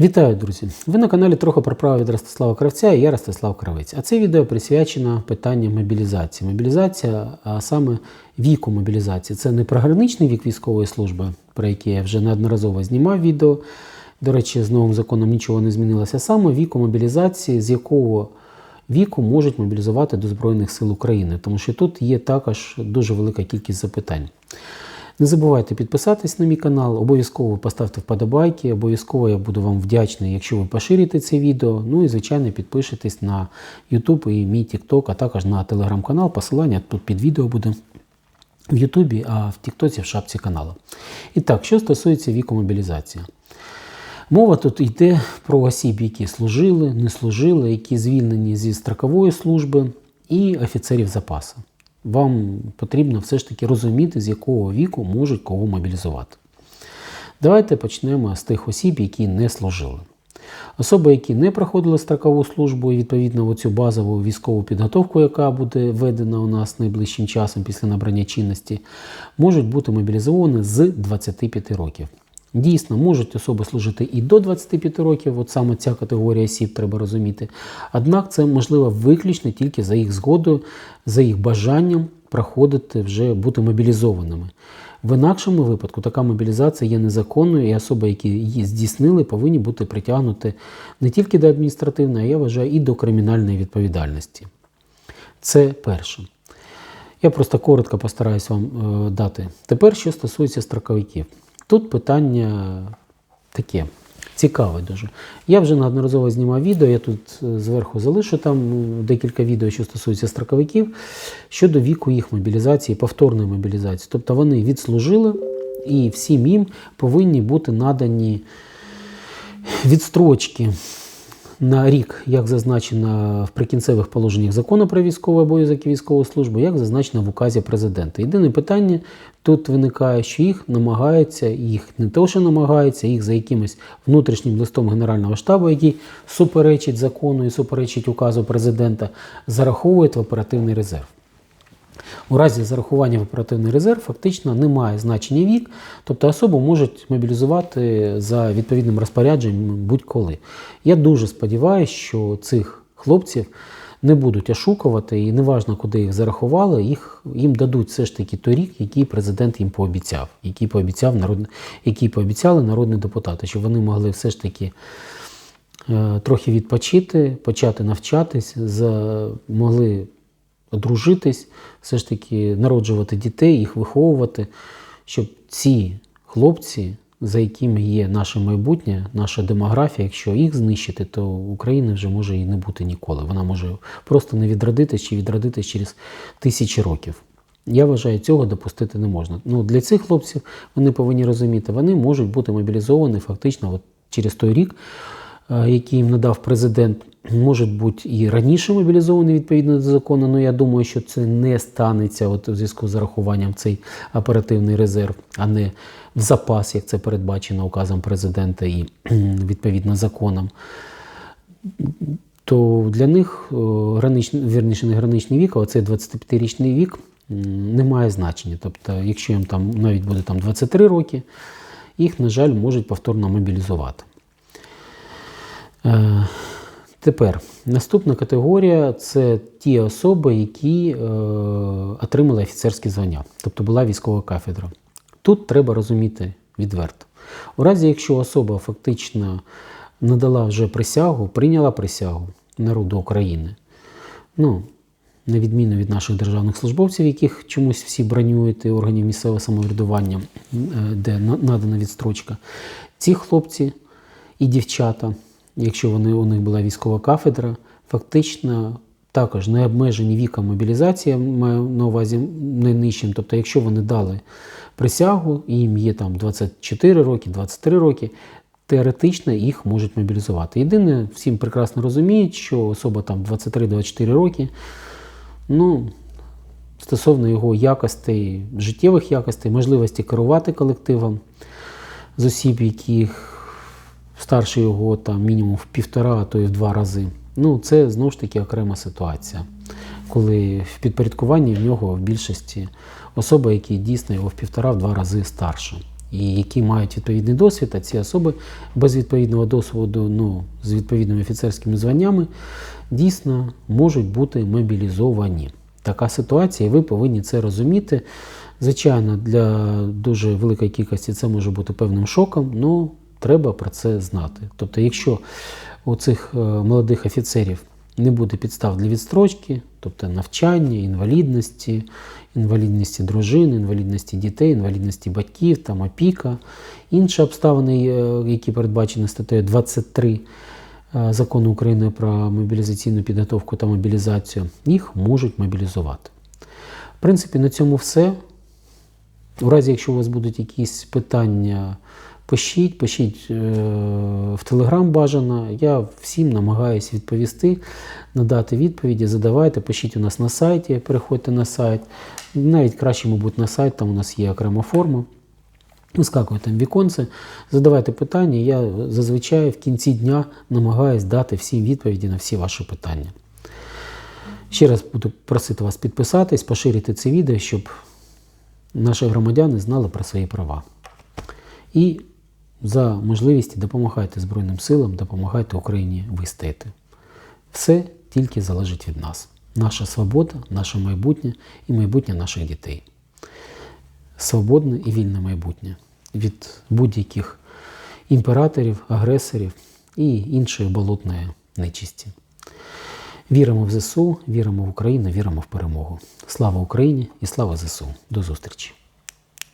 Вітаю, друзі! Ви на каналі трохи про право від Ростислава Кравця і я Ростислав Кравець. А це відео присвячено питанню мобілізації. Мобілізація, а саме віку мобілізації. Це не про граничний вік військової служби, про який я вже неодноразово знімав відео. До речі, з новим законом нічого не змінилося. Саме віку мобілізації, з якого віку можуть мобілізувати до Збройних сил України, тому що тут є також дуже велика кількість запитань. Не забувайте підписатись на мій канал, обов'язково поставте вподобайки, обов'язково я буду вам вдячний, якщо ви поширите це відео. Ну і, звичайно, підпишитесь на YouTube і мій TikTok, а також на телеграм-канал. Посилання тут під відео буде в Ютубі, а в Тіктоці в шапці каналу. І так, що стосується віку мобілізації. Мова тут йде про осіб, які служили, не служили, які звільнені зі строкової служби і офіцерів запасу вам потрібно все ж таки розуміти, з якого віку можуть кого мобілізувати. Давайте почнемо з тих осіб, які не служили. Особи, які не проходили строкову службу і відповідно цю базову військову підготовку, яка буде введена у нас найближчим часом після набрання чинності, можуть бути мобілізовані з 25 років. Дійсно, можуть особи служити і до 25 років, от саме ця категорія осіб треба розуміти. Однак це можливо виключно тільки за їх згодою, за їх бажанням проходити вже бути мобілізованими. В інакшому випадку така мобілізація є незаконною, і особи, які її здійснили, повинні бути притягнуті не тільки до адміністративної, а я вважаю, і до кримінальної відповідальності. Це перше. Я просто коротко постараюсь вам е, дати. Тепер, що стосується строковиків. Тут питання таке цікаве дуже. Я вже неодноразово знімав відео, я тут е, зверху залишу там декілька відео, що стосується строковиків, щодо віку їх мобілізації, повторної мобілізації. Тобто вони відслужили і всім їм повинні бути надані відстрочки на рік, як зазначено в прикінцевих положеннях закону про військовий обов'язок і військову службу, як зазначено в указі президента. Єдине питання тут виникає, що їх намагаються, їх не те, що намагаються, їх за якимось внутрішнім листом Генерального штабу, який суперечить закону і суперечить указу президента, зараховують в оперативний резерв. У разі зарахування в оперативний резерв фактично немає значення вік, тобто особу можуть мобілізувати за відповідним розпорядженням будь-коли. Я дуже сподіваюся, що цих хлопців не будуть ошукувати, і неважно, куди їх зарахували, їх, їм дадуть все ж таки той рік, який президент їм пообіцяв, який пообіцяв народ, який пообіцяли народні депутати, щоб вони могли все ж таки. Е, трохи відпочити, почати навчатись, могли одружитись, все ж таки народжувати дітей, їх виховувати, щоб ці хлопці, за якими є наше майбутнє, наша демографія, якщо їх знищити, то України вже може і не бути ніколи. Вона може просто не відродитись чи відродитись через тисячі років. Я вважаю, цього допустити не можна. Ну, Для цих хлопців вони повинні розуміти, вони можуть бути мобілізовані фактично от через той рік, е, який їм надав президент можуть бути і раніше мобілізовані відповідно до закону, але я думаю, що це не станеться от у зв'язку з зарахуванням цей оперативний резерв, а не в запас, як це передбачено указом президента і відповідно законом. То для них граничний, вірніше не граничний вік, а оцей 25-річний вік не має значення. Тобто, якщо їм там навіть буде там 23 роки, їх, на жаль, можуть повторно мобілізувати. Е, Тепер наступна категорія це ті особи, які е, отримали офіцерські звання, тобто була військова кафедра. Тут треба розуміти відверто. У разі, якщо особа фактично надала вже присягу, прийняла присягу народу України, ну, на відміну від наших державних службовців, яких чомусь всі бронюють органів місцевого самоврядування, е, де надана відстрочка, ці хлопці і дівчата якщо вони, у них була військова кафедра, фактично також не обмежені віком мобілізації, маю на увазі найнижчим. Тобто, якщо вони дали присягу, і їм є там 24 роки, 23 роки, теоретично їх можуть мобілізувати. Єдине, всім прекрасно розуміють, що особа там 23-24 роки, ну, стосовно його якостей, життєвих якостей, можливості керувати колективом з осіб, яких старше його там мінімум в півтора, а то й в два рази. Ну, це знову ж таки окрема ситуація, коли в підпорядкуванні в нього в більшості особи, які дійсно його в півтора-два рази старше. і які мають відповідний досвід, а ці особи без відповідного досвіду, ну, з відповідними офіцерськими званнями, дійсно можуть бути мобілізовані. Така ситуація, і ви повинні це розуміти. Звичайно, для дуже великої кількості це може бути певним шоком, але треба про це знати. Тобто, якщо у цих е, молодих офіцерів не буде підстав для відстрочки, тобто навчання, інвалідності, інвалідності дружин, інвалідності дітей, інвалідності батьків, там опіка, інші обставини, е, які передбачені статтею 23 е, закону України про мобілізаційну підготовку та мобілізацію, їх можуть мобілізувати. В принципі, на цьому все. У разі, якщо у вас будуть якісь питання, пишіть, пишіть е, в Телеграм бажано. Я всім намагаюся відповісти, надати відповіді, задавайте, пишіть у нас на сайті, переходьте на сайт. Навіть краще, мабуть, на сайт, там у нас є окрема форма. Вискакує там віконце, задавайте питання. Я зазвичай в кінці дня намагаюсь дати всі відповіді на всі ваші питання. Ще раз буду просити вас підписатись, поширити це відео, щоб наші громадяни знали про свої права. І за можливості допомагайте Збройним силам, допомагайте Україні вистояти. Все тільки залежить від нас. Наша свобода, наше майбутнє і майбутнє наших дітей. Свободне і вільне майбутнє від будь-яких імператорів, агресорів і іншої болотної нечисті. Віримо в ЗСУ, віримо в Україну, віримо в перемогу. Слава Україні і слава ЗСУ. До зустрічі!